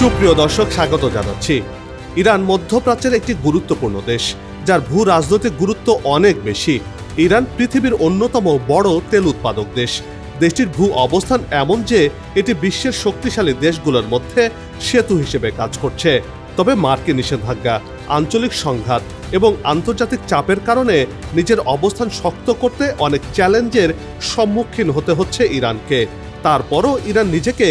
সুপ্রিয় দর্শক, স্বাগত জানাচ্ছি। ইরান মধ্যপ্রাচ্যের একটি গুরুত্বপূর্ণ দেশ, যার ভূ রাজনৈতিক গুরুত্ব অনেক বেশি। ইরান পৃথিবীর অন্যতম বড় তেল উৎপাদক দেশ। দেশটির ভূ অবস্থান এমন যে, এটি বিশ্বের শক্তিশালী দেশগুলোর মধ্যে সেতু হিসেবে কাজ করছে। তবে মার্কিন নিষেধাজ্ঞা, আঞ্চলিক সংঘাত এবং আন্তর্জাতিক চাপের কারণে নিজের অবস্থান শক্ত করতে অনেক চ্যালেঞ্জের সম্মুখীন হতে হচ্ছে ইরানকে। তারপরও ইরান নিজেকে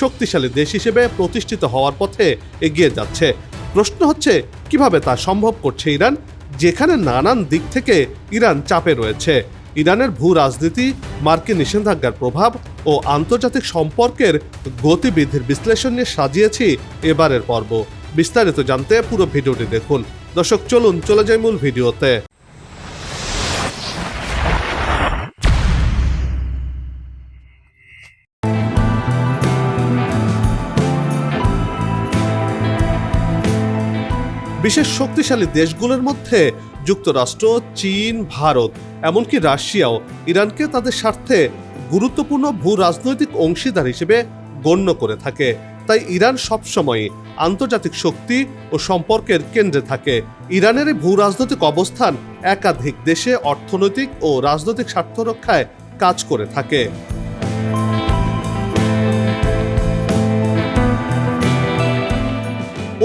শক্তিশালী দেশ হিসেবে প্রতিষ্ঠিত হওয়ার পথে এগিয়ে যাচ্ছে। প্রশ্ন হচ্ছে, কীভাবে তা সম্ভব করছে ইরান, যেখানে নানান দিক থেকে ইরান চাপে রয়েছে? ইরানের ভূ রাজনীতি, মার্কিন নিষেধাজ্ঞার প্রভাব ও আন্তর্জাতিক সম্পর্কের গতিবিধির বিশ্লেষণ নিয়ে সাজিয়েছি এবারের পর্ব। বিস্তারিত জানতে পুরো ভিডিওটি দেখুন। দর্শক, চলুন চলে যাই মূল ভিডিওতে। বিশেষ শক্তিশালী দেশগুলোর মধ্যে যুক্তরাষ্ট্র, চীন, ভারত, এমনকি রাশিয়াও ইরানকে তাদের স্বার্থে গুরুত্বপূর্ণ ভূ রাজনৈতিক অংশীদার হিসেবে গণ্য করে থাকে। তাই ইরান সবসময় আন্তর্জাতিক শক্তি ও সম্পর্কের কেন্দ্রে থাকে। ইরানের ভূ রাজনৈতিক অবস্থান একাধিক দেশে অর্থনৈতিক ও রাজনৈতিক স্বার্থ রক্ষায় কাজ করে থাকে।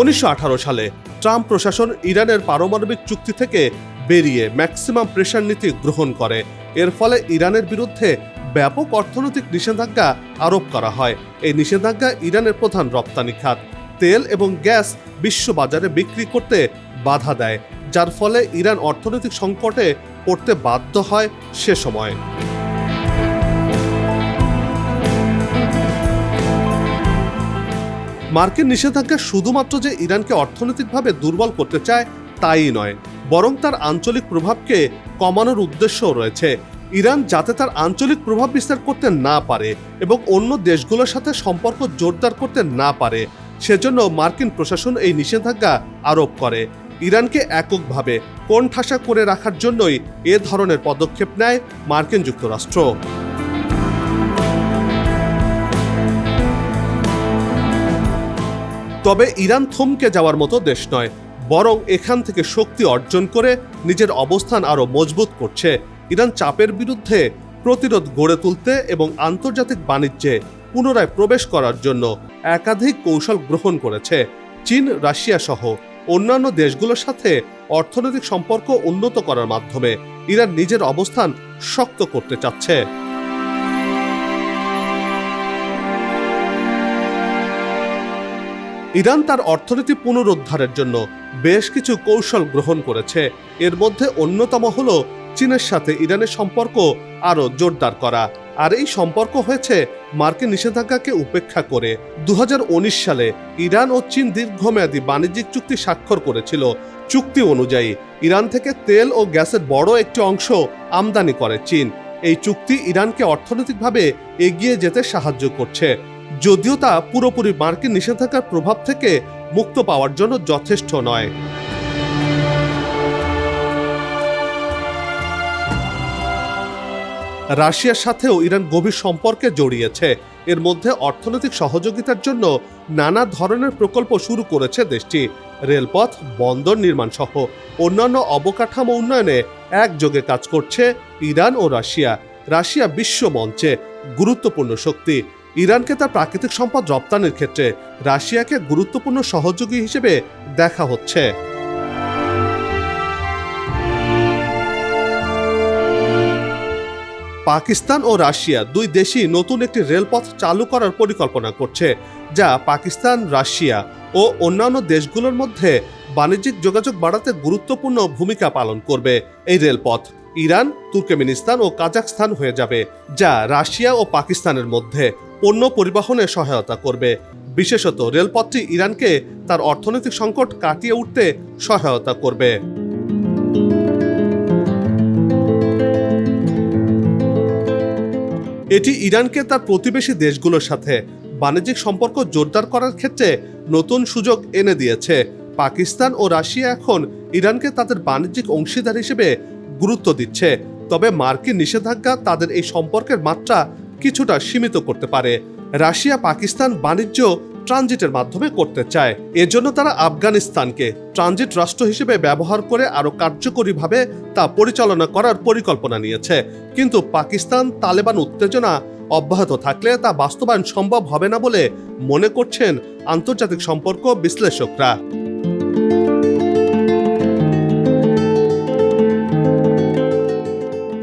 উনিশশো আঠারো সালে ট্রাম্প প্রশাসন ইরানের পারমাণবিক চুক্তি থেকে বেরিয়ে ম্যাক্সিমাম প্রেশার নীতি গ্রহণ করে। এর ফলে ইরানের বিরুদ্ধে ব্যাপক অর্থনৈতিক নিষেধাজ্ঞা আরোপ করা হয়। এই নিষেধাজ্ঞা ইরানের প্রধান রপ্তানি খাত। তেল এবং গ্যাস বিশ্ববাজারে বিক্রি করতে বাধা দেয়, যার ফলে ইরান অর্থনৈতিক সংকটে পড়তে বাধ্য হয় সে সময়। মার্কিন নিষেধাজ্ঞা শুধুমাত্র যে ইরানকে অর্থনৈতিকভাবে দুর্বল করতে চায়, তাই নয়। বরং তার আঞ্চলিক প্রভাবকে কমানোর উদ্দেশ্যও রয়েছে। ইরান যাতে তার আঞ্চলিক প্রভাব বিস্তার করতে না পারে এবং অন্য দেশগুলোর সাথে সম্পর্ক জোরদার করতে না পারে, সেজন্য মার্কিন প্রশাসন এই নিষেধাজ্ঞা আরোপ করে। ইরানকে এককভাবে কোণঠাসা করে রাখার জন্যই এ ধরনের পদক্ষেপ নেয় মার্কিন যুক্তরাষ্ট্র। তবে ইরান থমকে যাওয়ার মতো দেশ নয়, বরং এখান থেকে শক্তি অর্জন করে নিজের অবস্থান আরও মজবুত করছে। ইরান চাপের বিরুদ্ধে প্রতিরোধ গড়ে তুলতে এবং আন্তর্জাতিক বাণিজ্যে পুনরায় প্রবেশ করার জন্য একাধিক কৌশল গ্রহণ করেছে। চীন, রাশিয়া সহ অন্যান্য দেশগুলোর সাথে অর্থনৈতিক সম্পর্ক উন্নত করার মাধ্যমে ইরান নিজের অবস্থান শক্ত করতে চাচ্ছে। ইরান তার অর্থনীতি পুনরুদ্ধারের জন্য বেশ কিছু কৌশল গ্রহণ করেছে। এর মধ্যে অন্যতম হল চীনের সাথে ইরানের সম্পর্ক আরও জোরদার করা। আর এই সম্পর্ক হয়েছে মার্কিন নিষেধাজ্ঞাকে উপেক্ষা করে। দুহাজার উনিশ সালে ইরান ও চীন দীর্ঘমেয়াদী বাণিজ্যিক চুক্তি স্বাক্ষর করেছিল। চুক্তি অনুযায়ী ইরান থেকে তেল ও গ্যাসের বড় একটি অংশ আমদানি করে চীন। এই চুক্তি ইরানকে অর্থনৈতিকভাবে এগিয়ে যেতে সাহায্য করছে। যদিও তা পুরোপুরি মার্কিন নিষেধাজ্ঞার প্রভাব থেকে মুক্ত পাওয়ার জন্য যথেষ্ট নয়। রাশিয়ার সাথেও ইরান গভীর সম্পর্কে জড়িয়েছে। এর মধ্যে অর্থনৈতিক সহযোগিতার জন্য নানা ধরনের প্রকল্প শুরু করেছে দেশটি। রেলপথ, বন্দর নির্মাণ সহ অন্যান্য অবকাঠামো উন্নয়নে একযোগে কাজ করছে ইরান ও রাশিয়া। রাশিয়া বিশ্ব মঞ্চে গুরুত্বপূর্ণ শক্তি। ইরানকে তার প্রাকৃতিক সম্পদ রপ্তানির ক্ষেত্রে রাশিয়াকে গুরুত্বপূর্ণ সহযোগী হিসেবে দেখা হচ্ছে। পাকিস্তান ও রাশিয়া দুই দেশই নতুন একটি রেলপথ চালু করার পরিকল্পনা করছে, যা পাকিস্তান, রাশিয়া ও অন্যান্য দেশগুলোর মধ্যে বাণিজ্যিক যোগাযোগ বাড়াতে গুরুত্বপূর্ণ ভূমিকা পালন করবে এই রেলপথ। ইরান, তুর্কমেনিস্তান ও কাজাকস্তান হয়ে যাবে, যা রাশিয়া ও পাকিস্তানের মধ্যে পণ্য পরিবহনে সহায়তা করবে। বিশেষত রেলপথটি ইরানকে তার অর্থনৈতিক সংকট কাটিয়ে উঠতে সহায়তা করবে। এটি ইরানকে তার প্রতিবেশী দেশগুলোর সাথে বাণিজ্যিক সম্পর্ক জোরদার করার ক্ষেত্রে নতুন সুযোগ এনে দিয়েছে। পাকিস্তান ও রাশিয়া এখন ইরানকে তাদের বাণিজ্যিক অংশীদার হিসেবে গুরুত্ব দিচ্ছে। তবে মার্কিন নিষেধাজ্ঞা তাদের এই সম্পর্কের মাত্রা কিছুটা সীমিত করতে পারে। রাশিয়া, পাকিস্তান বাণিজ্য ট্রানজিটের মাধ্যমে করতে চায়। এজন্য তারা আফগানিস্তানকে ট্রানজিট রাষ্ট্র হিসেবে ব্যবহার করে আরও কার্যকরীভাবে তা পরিচালনা করার পরিকল্পনা নিয়েছে। কিন্তু পাকিস্তান তালেবান উত্তেজনা অব্যাহত থাকলে তা বাস্তবায়ন সম্ভব হবে না বলে মনে করছেন আন্তর্জাতিক সম্পর্ক বিশ্লেষকরা।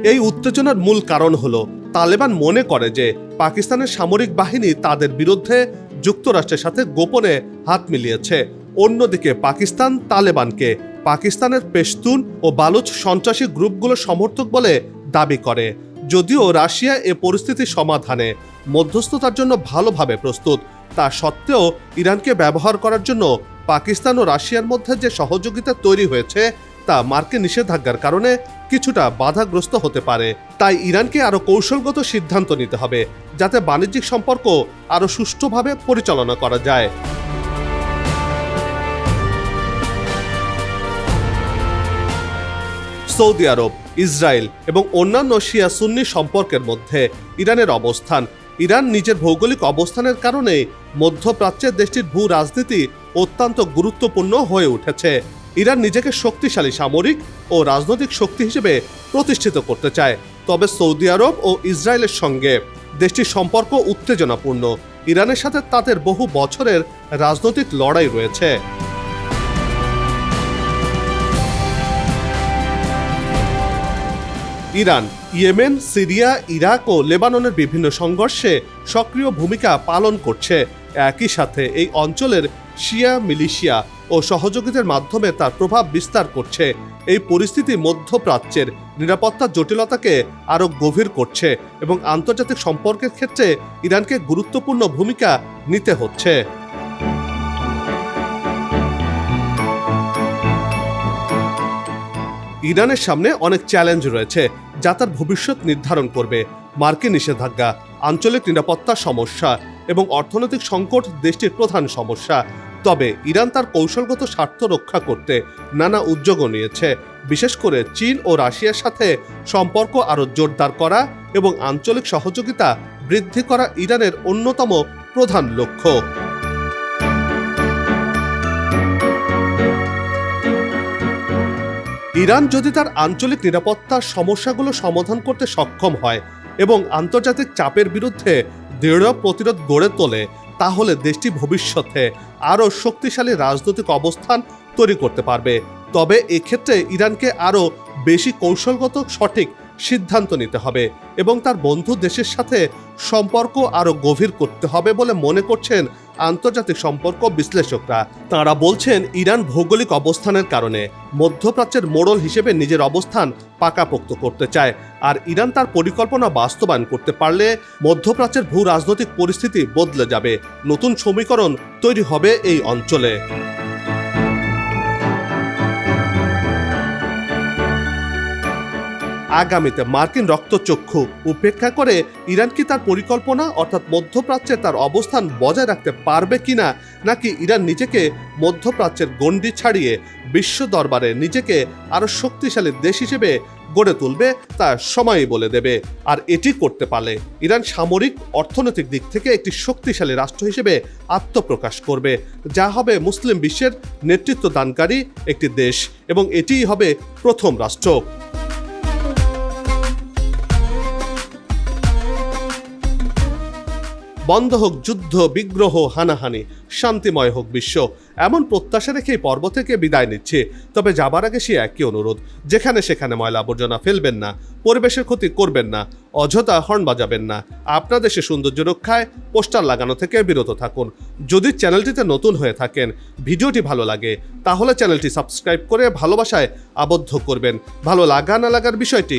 এই উত্তেজনার মূল কারণ হল, তালেবান মনে করে যে পাকিস্তানের সামরিক বাহিনী তাদের বিরুদ্ধে যুক্তরাষ্ট্রের সাথে গোপনে হাত মিলিয়েছে। অন্যদিকে পাকিস্তান তালেবানকে পাকিস্তানের পেশতুন ও বালুচ সন্ত্রাসী গ্রুপগুলোর সমর্থক বলে দাবি করে। যদিও রাশিয়া এ পরিস্থিতি সমাধানে মধ্যস্থতার জন্য ভালোভাবে প্রস্তুত, তা সত্ত্বেও ইরানকে ব্যবহার করার জন্য পাকিস্তান ও রাশিয়ার মধ্যে যে সহযোগিতা তৈরি হয়েছে তা মার্কিন নিষেধাজ্ঞার কারণে কিছুটা বাধাগ্রস্ত হতে পারে। তাই ইরানকে আরও কৌশলগত সিদ্ধান্ত নিতে হবে, যাতে বাণিজ্যিক সম্পর্ক আরও সুষ্ঠুভাবে পরিচালনা করা যায়। সৌদি আরব, ইসরায়েল এবং অন্যান্য শিয়া সুন্নি সম্পর্কের মধ্যে ইরানের অবস্থান। ইরান নিজের ভৌগোলিক অবস্থানের কারণে মধ্যপ্রাচ্যের দেশটির ভূ রাজনীতি অত্যন্ত গুরুত্বপূর্ণ হয়ে উঠেছে। ইরান নিজেকে শক্তিশালী সামরিক ও রাজনৈতিক শক্তি হিসেবে প্রতিষ্ঠিত করতে চায়। তবে সৌদি আরব ও ইসরায়েলের সঙ্গে দেশটির সম্পর্ক উত্তেজনাপূর্ণ। ইরানের সাথে তাদের বহু বছরের রাজনৈতিক লড়াই রয়েছে। ইরান, ইয়েমেন, সিরিয়া, ইরাক ও লেবাননের বিভিন্ন সংঘর্ষে সক্রিয় ভূমিকা পালন করছে। একই সাথে এই অঞ্চলের শিয়া মিলিশিয়া ও সহযোগিতার মাধ্যমে তার প্রভাব বিস্তার করছে। এই পরিস্থিতি মধ্যপ্রাচ্যের নিরাপত্তা জটিলতাকে আরও গভীর করছে এবং আন্তর্জাতিক সম্পর্কের ক্ষেত্রে ইরানকে গুরুত্বপূর্ণ ভূমিকা নিতে হচ্ছে। ইরানের সামনে অনেক চ্যালেঞ্জ রয়েছে যা তার ভবিষ্যৎ নির্ধারণ করবে। মার্কিন নিষেধাজ্ঞা আঞ্চলিক নিরাপত্তার সমস্যা এবং অর্থনৈতিক সংকট দেশটির প্রধান সমস্যা। তবে ইরান তার কৌশলগত স্বার্থ রক্ষা করতে নানা উদ্যোগও নিয়েছে। বিশেষ করে চীন ও রাশিয়ার সাথে সম্পর্ক আরও জোরদার করা এবং আঞ্চলিক সহযোগিতা বৃদ্ধি করা ইরানের অন্যতম প্রধান লক্ষ্য। ইরান যদি তার আঞ্চলিক নিরাপত্তার সমস্যাগুলো সমাধান করতে সক্ষম হয় এবং আন্তর্জাতিক চাপের বিরুদ্ধে দৃঢ় প্রতিরোধ গড়ে তোলে, তাহলে দেশটি ভবিষ্যতে আরও শক্তিশালী রাজনৈতিক অবস্থান তৈরি করতে পারবে। তবে এক্ষেত্রে ইরানকে আরও বেশি কৌশলগত সঠিক সিদ্ধান্ত নিতে হবে এবং তার বন্ধু দেশের সাথে সম্পর্ক আরও গভীর করতে হবে বলে মনে করছেন আন্তর্জাতিক সম্পর্ক বিশ্লেষকরা। তাঁরা বলছেন, ইরান ভৌগোলিক অবস্থানের কারণে মধ্যপ্রাচ্যের মোড়ল হিসেবে নিজের অবস্থান পাকাপোক্ত করতে চায়। আর ইরান তার পরিকল্পনা বাস্তবায়ন করতে পারলে মধ্যপ্রাচ্যের ভূ রাজনৈতিক পরিস্থিতি বদলে যাবে। নতুন সমীকরণ তৈরি হবে এই অঞ্চলে। আগামীতে মার্কিন রক্তচক্ষু উপেক্ষা করে ইরান কি তার পরিকল্পনা, অর্থাৎ মধ্যপ্রাচ্যে তার অবস্থান বজায় রাখতে পারবে কিনা, নাকি ইরান নিজেকে মধ্যপ্রাচ্যের গণ্ডি ছাড়িয়ে বিশ্ব দরবারে নিজেকে আরও শক্তিশালী দেশ হিসেবে গড়ে তুলবে, তা সময়ই বলে দেবে। আর এটি করতে পারলে ইরান সামরিক, অর্থনৈতিক দিক থেকে একটি শক্তিশালী রাষ্ট্র হিসেবে আত্মপ্রকাশ করবে। যা হবে মুসলিম বিশ্বের নেতৃত্ব দানকারী একটি দেশ, এবং এটিই হবে প্রথম রাষ্ট্র। বন্ধ হোক যুদ্ধ, বিগ্রহ, হানাহানি, শান্তিময় হোক বিশ্ব। এমন প্রত্যাশা রেখেই পর্ব থেকে বিদায় নিচ্ছে। তবে যাবার আগে সে একই অনুরোধ, যেখানে সেখানে ময়লা আবর্জনা ফেলবেন না, পরিবেশের ক্ষতি করবেন না, অযথা হর্ন বাজাবেন না। আপনার দেশে সৌন্দর্য রক্ষায় পোস্টার লাগানো থেকে বিরত থাকুন। যদি চ্যানেলটিতে নতুন হয়ে থাকেন, ভিডিওটি ভালো লাগে, তাহলে চ্যানেলটি সাবস্ক্রাইব করে ভালোবাসায় আবদ্ধ করবেন। ভালো লাগা না লাগার বিষয়টি